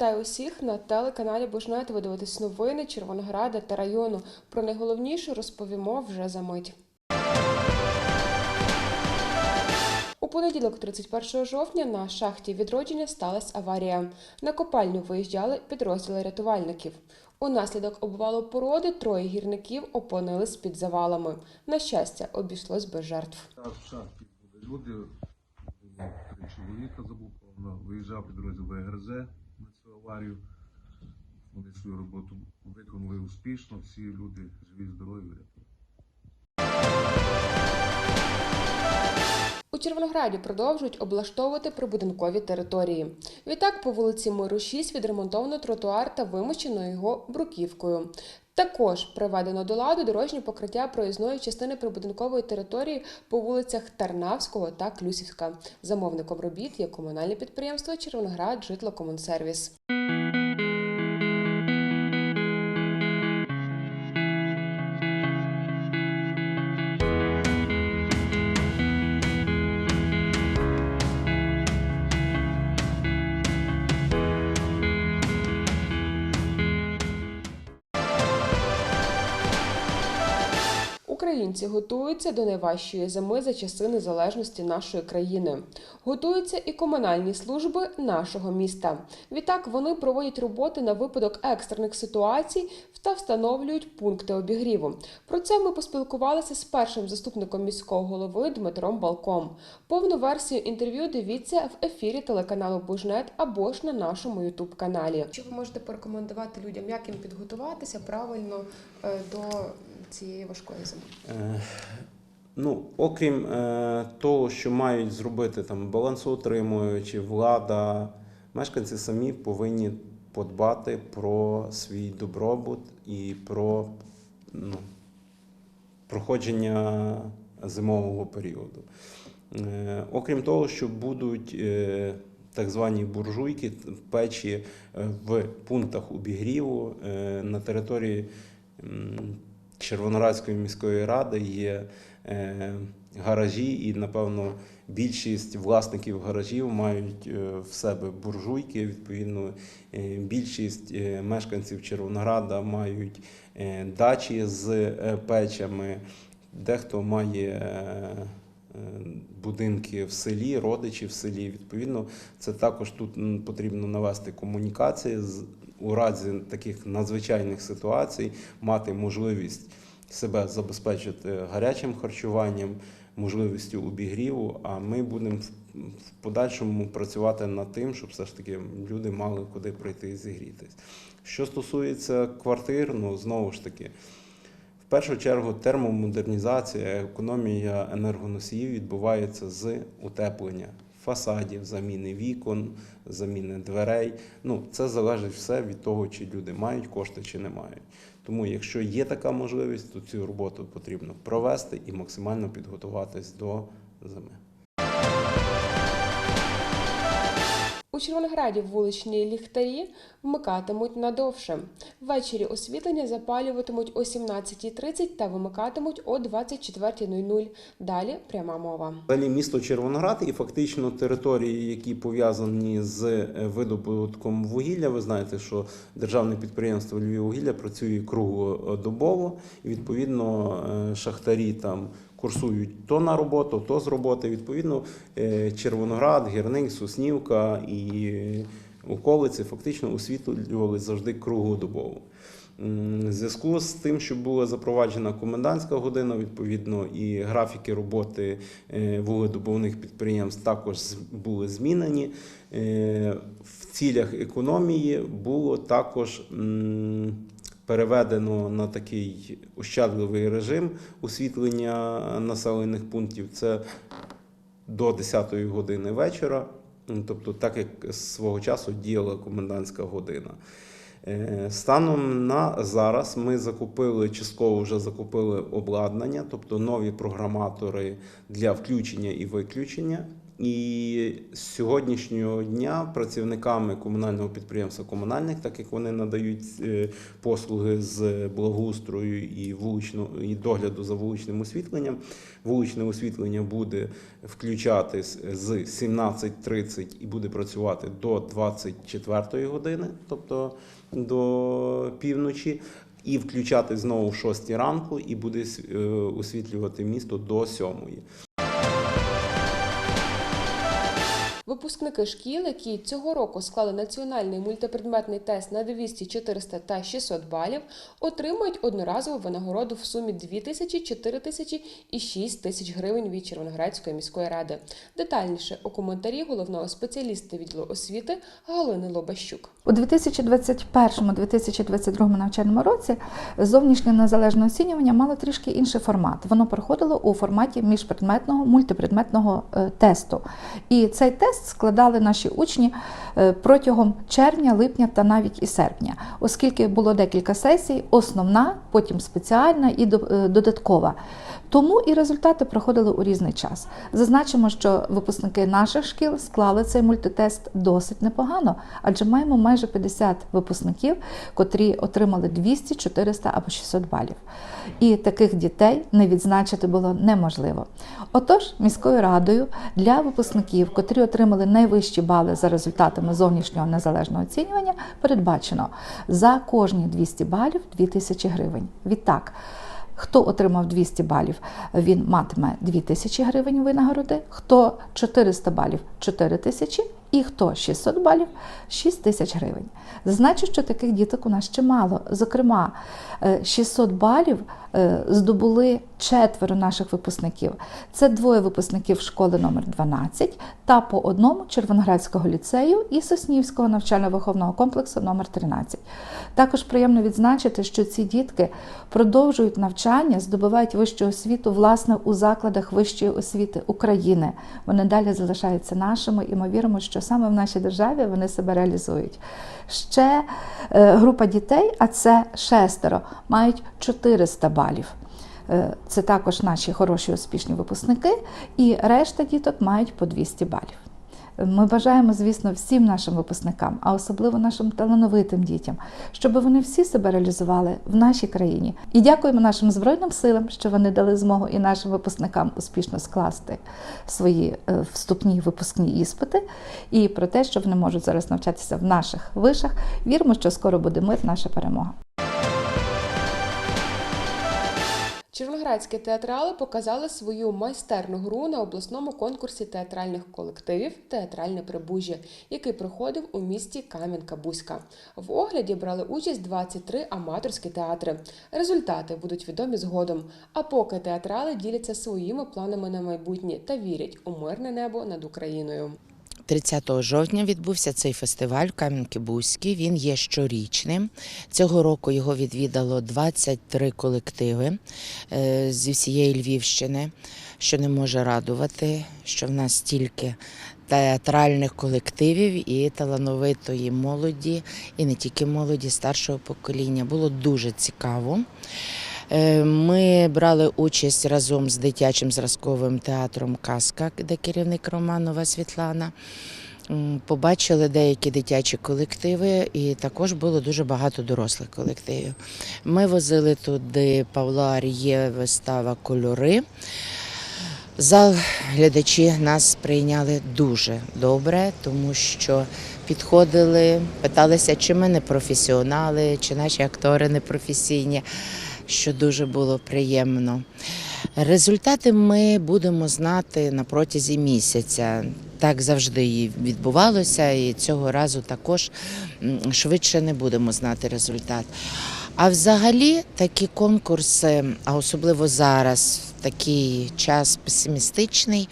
Вітаю усіх на телеканалі Бужнет. Ви дивитесь новини Червонограда та району. Про найголовніше розповімо вже за мить. У понеділок, 31 жовтня, на шахті відродження сталася аварія. На копальню виїжджали підрозділи рятувальників. Унаслідок обвалу породи троє гірників опинились під завалами. На щастя, обійшлось без жертв. В шахті були люди, чоловіка заблоковано, виїжджав підрозділ ВГРЗ аварію. Вони свою роботу виконали успішно, всі люди живі, здорові. У Червонограді продовжують облаштовувати прибудинкові території. Відтак по вулиці Миру 6 відремонтовано тротуар та вимощено його бруківкою. Також приведено до ладу дорожнє покриття проїзної частини прибудинкової території по вулицях Тарнавського та Клюсівська. Замовником робіт є комунальне підприємство Червоноград Житлокомунсервіс. Готуються до найважчої зими за часи незалежності нашої країни. Готуються і комунальні служби нашого міста. Відтак вони проводять роботи на випадок екстрених ситуацій та встановлюють пункти обігріву. Про це ми поспілкувалися з першим заступником міського голови Дмитром Балком. Повну версію інтерв'ю дивіться в ефірі телеканалу Бужнет або ж на нашому Ютуб каналі. Що ви можете порекомендувати людям, як їм підготуватися правильно е, до цієї важкої зими? Е, Ну, окрім е, того, що мають зробити там балансоутримуючі, влада, мешканці самі повинні подбати про свій добробут і про ну, проходження зимового періоду. Е, окрім того, що будуть так звані буржуйки, печі в пунктах обігріву на території Червонорадської міської ради є е, гаражі, і, напевно, більшість власників гаражів мають е, в себе буржуйки. Відповідно, е, більшість мешканців Червонограда мають дачі з печами, дехто має. Будинки в селі, родичі в селі. Відповідно, це також тут потрібно навести комунікації у разі таких надзвичайних ситуацій, мати можливість себе забезпечити гарячим харчуванням, можливістю обігріву. А ми будемо в подальшому працювати над тим, щоб все ж таки люди мали куди прийти і зігрітись. Що стосується квартир, ну знову ж таки. Першу чергу термомодернізація, економія енергоносіїв відбувається з утеплення фасадів, заміни вікон, заміни дверей. Ну, це залежить все від того, чи люди мають кошти, чи не мають. Тому, якщо є така можливість, то цю роботу потрібно провести і максимально підготуватись до зими. У Червонограді вуличні ліхтарі вмикатимуть надовше. Ввечері освітлення запалюватимуть о 17.30 та вимикатимуть о 24.00. Далі пряма мова. Взагалі місто Червоноград і фактично території, які пов'язані з е, видобутком вугілля. Ви знаєте, що державне підприємство Львіввугілля працює круглодобово, і відповідно е, шахтарі там курсують то на роботу, то з роботи. Відповідно, е, Червоноград, Гірник, Соснівка і околиці фактично освітлювалися завжди круглодобово. В зв'язку з тим, що була запроваджена комендантська година, відповідно, і графіки роботи е, вугледобувних підприємств також були змінені. Е, В цілях економії було також переведено на такий ощадливий режим освітлення населених пунктів. Це до 10-ї години вечора, тобто так як свого часу діяла комендантська година. Е, Станом на зараз ми закупили частково вже закупили обладнання, тобто нові програматори для включення і виключення І з сьогоднішнього дня працівниками комунального підприємства комунальних, так як вони надають е, послуги з благоустрою і вуличного і догляду за вуличним освітленням, вуличне освітлення буде включатись з 17.30 і буде працювати до 24 години, тобто до півночі. І включати знову в 6 ранку, і буде е, освітлювати місто до 7. Випускники шкіл, які цього року склали національний мультипредметний тест на 200, 400 та 600 балів, отримують одноразову винагороду в сумі 2 тисячі, 4 тисячі і 6 тисяч гривень від Червоноградської міської ради. Детальніше у коментарі головного спеціаліста відділу освіти Галини Лобащук. У 2021-2022 навчальному році зовнішнє незалежне оцінювання мало трішки інший формат. Воно проходило у форматі міжпредметного мультипредметного е, тесту. І цей тест складали наші учні е, протягом червня, липня та навіть і серпня, оскільки було декілька сесій, основна, потім спеціальна і е, додаткова. Тому і результати проходили у різний час. Зазначимо, що випускники наших шкіл склали цей мультитест досить непогано, адже маємо майже 50 випускників, котрі отримали 200, 400 або 600 балів. І таких дітей не відзначити було неможливо. Отож, міською радою для випускників, котрі отримали найвищі бали за результатами зовнішнього незалежного оцінювання, передбачено за кожні 200 балів 2000 гривень. Відтак. Хто отримав 200 балів, він матиме 2000 гривень винагороди, хто 400 балів? 4000 тисячі, і хто 600 балів 6 тисяч гривень. Зазначу, що таких діток у нас чимало. Зокрема, е, 600 балів е, здобули четверо наших випускників. Це двоє випускників школи номер 12 та по одному Червоноградського ліцею і Соснівського навчально-виховного комплексу номер 13. Також приємно відзначити, що ці дітки продовжують навчання, здобувають вищу освіту власне у закладах вищої освіти України. Вони далі залишаються нашими, і ми віримо, що саме в нашій державі вони себе реалізують. Ще е, група дітей, а це шестеро, мають 400 балів. Е, Це також наші хороші успішні випускники, і решта діток мають по 200 балів. Ми бажаємо, звісно, всім нашим випускникам, а особливо нашим талановитим дітям, щоб вони всі себе реалізували в нашій країні. І дякуємо нашим збройним силам, що вони дали змогу і нашим випускникам успішно скласти свої е, вступні випускні іспити. І про те, що вони можуть зараз навчатися в наших вишах. Віримо, що скоро буде мир, наша перемога. Червоноградські театрали показали свою майстерну гру на обласному конкурсі театральних колективів Театральне прибужжя, який проходив у місті Кам'янка-Бузька. В огляді брали участь 23 аматорські театри. Результати будуть відомі згодом. А поки театрали діляться своїми планами на майбутнє та вірять у мирне небо над Україною. 30 жовтня відбувся цей фестиваль в Кам'янки-Бузькій. Він є щорічним. Цього року його відвідало 23 колективи е, зі всієї Львівщини, що не може радувати, що в нас стільки театральних колективів і талановитої молоді, і не тільки молоді, старшого покоління. Було дуже цікаво. Е, Ми брали участь разом з дитячим зразковим театром Казка, де керівник Романова Світлана. Побачили деякі дитячі колективи, і також було дуже багато дорослих колективів. Ми возили туди Павла Ар'є вистава Кольори. Зал глядачі нас прийняли дуже добре, тому що підходили, питалися, чи ми не професіонали, чи наші актори не професійні, що дуже було приємно. Результати ми будемо знати на протязі місяця. Так завжди і відбувалося, і цього разу також швидше не будемо знати результат. А взагалі такі конкурси, а особливо зараз, такий час песимістичний,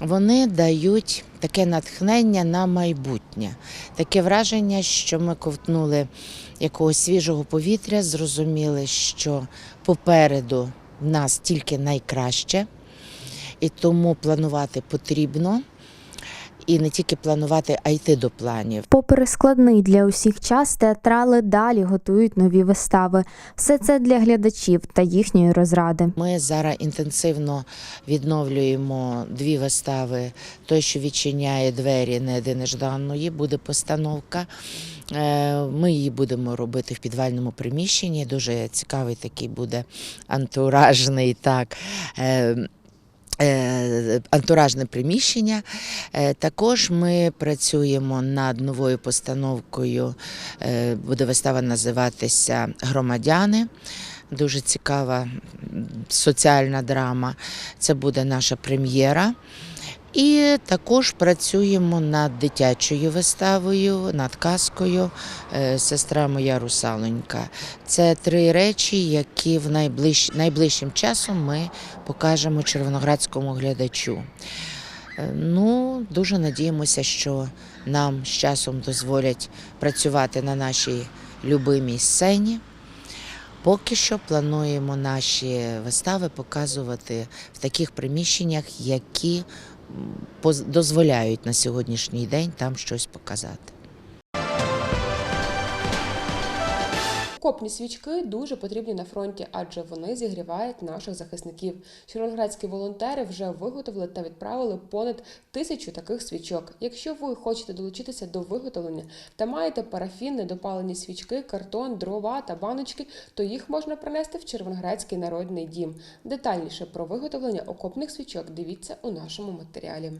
вони дають таке натхнення на майбутнє, таке враження, що ми ковтнули якогось свіжого повітря, зрозуміли, що попереду в нас тільки найкраще, і тому планувати потрібно. І не тільки планувати, а йти до планів. Попри складний для усіх час, театрали далі готують нові вистави. Все це для глядачів та їхньої розради. Ми зараз інтенсивно відновлюємо дві вистави. Той, що відчиняє двері неди нежданої, буде постановка. Е, Ми її будемо робити в підвальному приміщенні. Дуже цікавий такий буде антуражний так. Е, Антуражне приміщення. Е, Також ми працюємо над новою постановкою. Е, Буде вистава називатися Громадяни. Дуже цікава соціальна драма. Це буде наша прем'єра. І також працюємо над дитячою виставою, над казкою е, Сестра моя русалонька. Це три речі, які в найближ... найближчим часом ми покажемо червоноградському глядачу. Е, Ну, дуже надіємося, що нам з часом дозволять працювати на нашій любимій сцені. Поки що плануємо наші вистави показувати в таких приміщеннях, які дозволяють на сьогоднішній день там щось показати. Окопні свічки дуже потрібні на фронті, адже вони зігрівають наших захисників. Червоноградські волонтери вже виготовили та відправили понад тисячу таких свічок. Якщо ви хочете долучитися до виготовлення та маєте парафін, недопалені свічки, картон, дрова та баночки, то їх можна принести в Червоноградський народний дім. Детальніше про виготовлення окопних свічок дивіться у нашому матеріалі.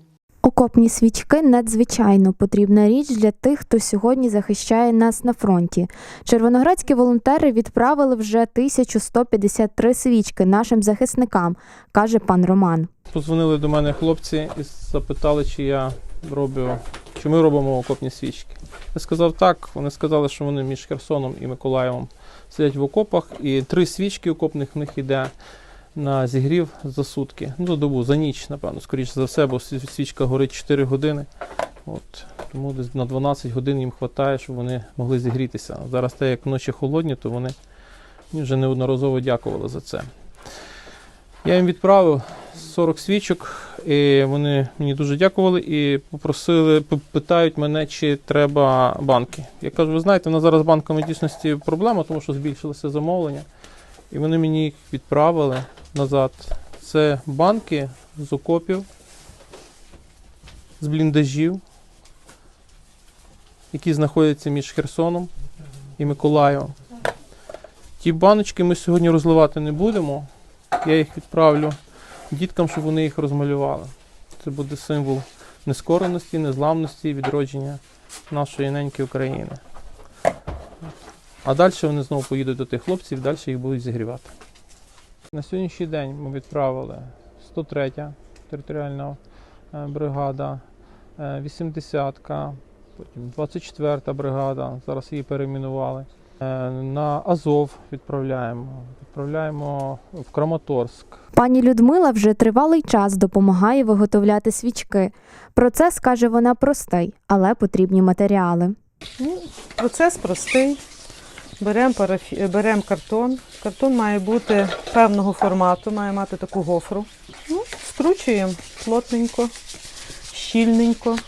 Окопні свічки надзвичайно потрібна річ для тих, хто сьогодні захищає нас на фронті. Червоноградські волонтери відправили вже 1153 свічки нашим захисникам, каже пан Роман. Позвонили до мене хлопці і запитали, чи я роблю, чи ми робимо окопні свічки. Я сказав так. Вони сказали, що вони між Херсоном і Миколаєвом сидять в окопах, і три свічки окопних в них йде на зігрів за сутки. Ну, за добу, за ніч, напевно, скоріше за все, бо свічка горить 4 години. От, тому десь на 12 годин їм вистачає, щоб вони могли зігрітися. Зараз, так як ночі холодні, то вони вже неодноразово дякували за це. Я їм відправив 40 свічок, і вони мені дуже дякували і попросили, питають мене, чи треба банки. Я кажу, ви знаєте, у нас зараз з банками дійсності проблема, тому що збільшилося замовлення. І вони мені їх відправили назад. Це банки з окопів, з бліндажів, які знаходяться між Херсоном і Миколаєвом. Ті баночки ми сьогодні розливати не будемо. Я їх відправлю діткам, щоб вони їх розмалювали. Це буде символ нескореності, незламності відродження нашої неньки України. А далі вони знову поїдуть до тих хлопців і далі їх будуть зігрівати. На сьогоднішній день ми відправили 103 територіальна е, бригада, е, 80-ка, потім 24-та бригада, зараз її перейменували. Е, На Азов відправляємо, відправляємо в Краматорськ. Пані Людмила вже тривалий час допомагає виготовляти свічки. Процес, каже вона, простий, але потрібні матеріали. Ну, процес простий. Беремо парафі... берем картон. Картон має бути певного формату, має мати таку гофру. Ну, скручуємо плотненько, щільненько.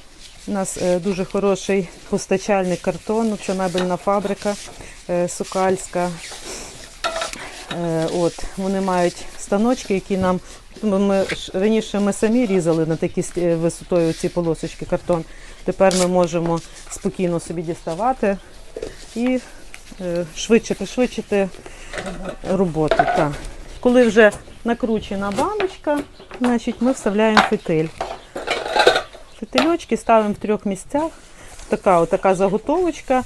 У нас е, дуже хороший постачальник картону, це мебельна фабрика е, Сокальська. Е, от, вони мають станочки, які нам. Ми, раніше ми самі різали на такі е, висотою ці полосочки картон. Тепер ми можемо спокійно собі діставати і е, швидше пришвидшити роботу. Так. Коли вже накручена баночка, значить ми вставляємо фитиль. Фитильочки ставимо в трьох місцях. Така, отака заготовочка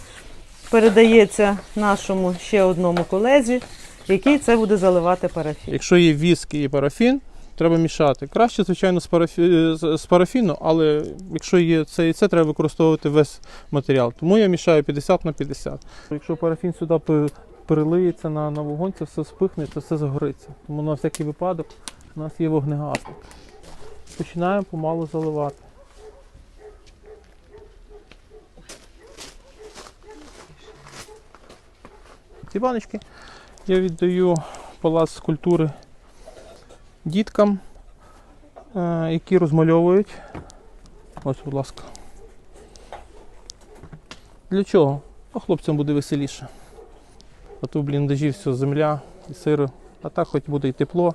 передається нашому ще одному колезі, який це буде заливати парафін. Якщо є віск і парафін, треба мішати. Краще, звичайно, з, парафі... з з парафіну, але якщо є це і це, треба використовувати весь матеріал. Тому я мішаю 50 на 50. Якщо парафін сюди пе- перелиється на, на вогонь, це все спихне, це все загориться. Тому на всякий випадок у нас є вогнегасник. Починаємо помалу заливати. Ці баночки я віддаю палац культури діткам, е, які розмальовують Ось, будь ласка. Для чого? А хлопцям буде веселіше. А то в бліндажі все земля і сиро. А так хоч буде і тепло,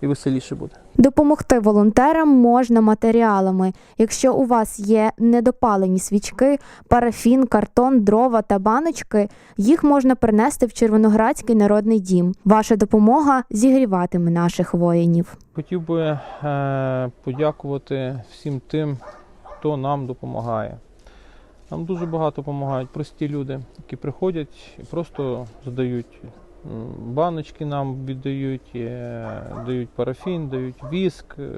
і веселіше буде. Допомогти волонтерам можна матеріалами. Якщо у вас є недопалені свічки, парафін, картон, дрова та баночки, їх можна принести в Червоноградський народний дім. Ваша допомога зігріватиме наших воїнів. Хотів би е, подякувати всім тим, хто нам допомагає. Нам дуже багато допомагають прості люди, які приходять і просто здають баночки нам віддають, е, дають парафін, дають віск, е,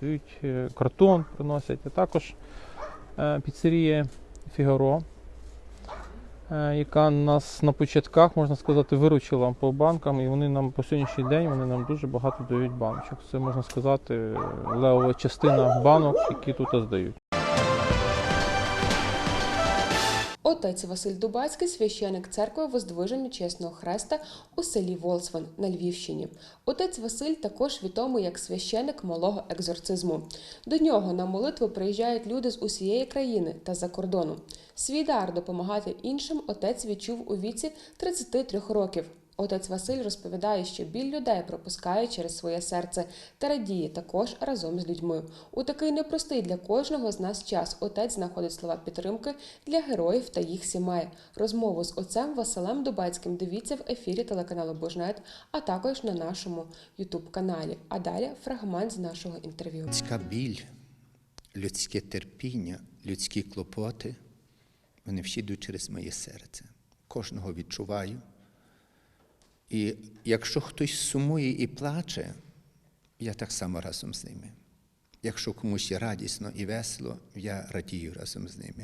дають е, картон, приносять. А також піцерія Фігаро, яка нас на початках, можна сказати, виручила по банкам, і вони нам по сьогоднішній день вони нам дуже багато дають баночок. Це можна сказати левова частина банок, які тут здають. Отець Василь Дубацький, священик церкви Воздвиження Чесного Хреста у селі Волсван на Львівщині. Отець Василь також відомий як священик малого екзорцизму. До нього на молитву приїжджають люди з усієї країни та за кордону. Свій дар допомагати іншим отець відчув у віці 33 років. Отець Василь розповідає, що біль людей пропускає через своє серце та радіє також разом з людьми. У такий непростий для кожного з нас час отець знаходить слова підтримки для героїв та їх сімей. Розмову з отцем Василем Дубацьким дивіться в ефірі телеканалу Божнет, а також на нашому Ютуб каналі. А далі фрагмент з нашого інтерв'ю. Людська біль, людське терпіння, людські клопоти, вони всі йдуть через моє серце. Кожного відчуваю. І якщо хтось сумує і плаче, я так само разом з ними. Якщо комусь є радісно і весело, я радію разом з ними.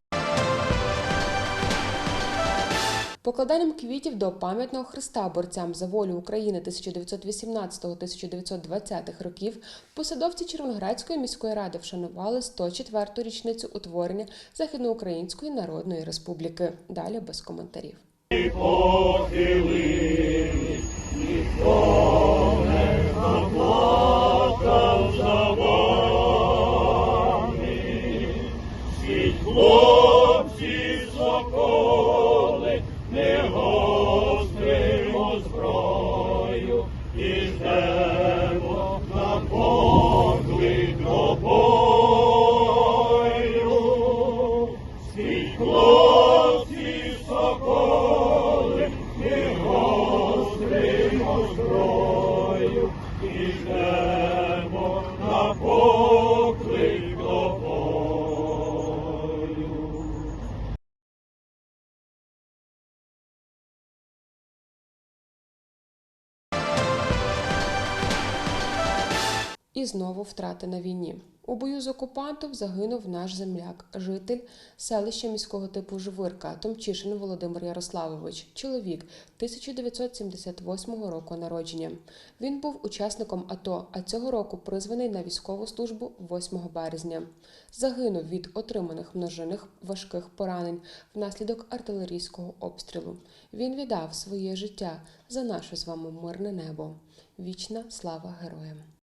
Покладанням квітів до пам'ятного хреста борцям за волю України 1918-1920 років посадовці Червоноградської міської ради вшанували 104-ту річницю утворення Західноукраїнської Народної Республіки. Далі без коментарів. І знову втрати на війні. У бою з окупантом загинув наш земляк, житель селища міського типу Жвирка, Томчишин Володимир Ярославович, чоловік 1978 року народження. Він був учасником АТО, а цього року призваний на військову службу 8 березня. Загинув від отриманих множинних важких поранень внаслідок артилерійського обстрілу. Він віддав своє життя за наше з вами мирне небо. Вічна слава героям!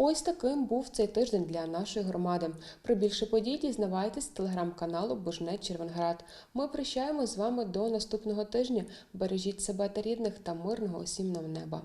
Ось таким був цей тиждень для нашої громади. Про більше подій дізнавайтесь з телеграм-каналу Бужне Червонград. Ми прощаємо з вами до наступного тижня. Бережіть себе та рідних та мирного усім нам неба.